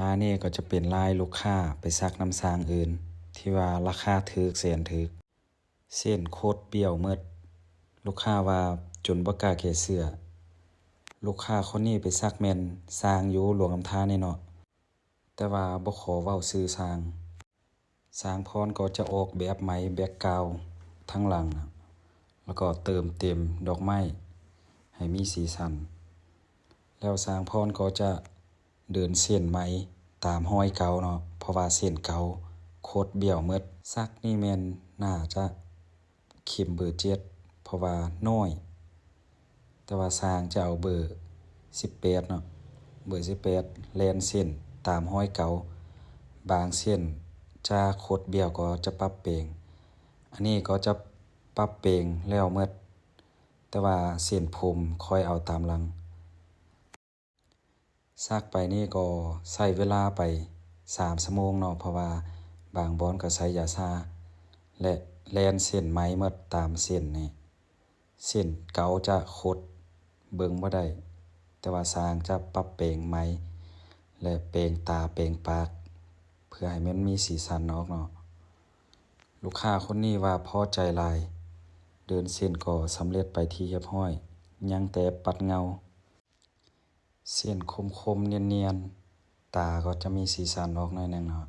ลายนี้ก็จะเป็นลายลูกค้าไปซักน้ำสางอื่น ที่ว่าราคาถูกแสนถูกเส้นโคตรเบี้ยวหมดลูกค้าว่าจนบ่กล้าแก้เสื้อ ลูกค้าคนนี้ไปซักแมนสร้างอยู่หลวงนำท่านี่เนาะแต่ว่าบ่ขอเว้าชื่อสร้างสร้างพรก็จะออกแบบใหมแบ็กกาวทั้งหลัง แล้วก็เติมเต็มดอกไม้ให้มีสีสัน แล้วสร้างพรก็จะ เดินเส้นไหมตามรอยเกาเนาะเพราะว่าเส้นเกาโคตรเบี้ยวหมดซักนี่แมนน่าจะเข็มเบอร์7เพราะว่าน้อย แต่ว่าสร้างจะเอาเบอร์18เนาะเบอร์18แล่นเส้นตามรอยเกาบางเส้นจะโคตรเบี้ยวก็จะปรับแปลงอันนี้ก็จะปรับแปลงแล้วหมดแต่ว่าเส้นผมคอยเอาตามหลัง ซักไปนี่ก็ใช้เวลาไป3ชั่วโมงเนาะเพราะว่าบางบอนก็ใช้ยาชาและแลนเส้นไหมหมดตามเส้นนี่เส้นเก่าจะคดเบิ่งบ่ได้ แต่ว่าสร้างจะปรับแปลงไหมและแปลงตาแปลงปาก เพื่อให้มันมีสีสันออกเนาะลูกค้าคนนี้ว่าพอใจลาย เดินเส้นก็สำเร็จไปที่เรียบร้อย ยังแต่ปัดเงา เส้นคมๆเนียนๆ ตาก็จะมีสีสันออกหน่อยนึงเนาะ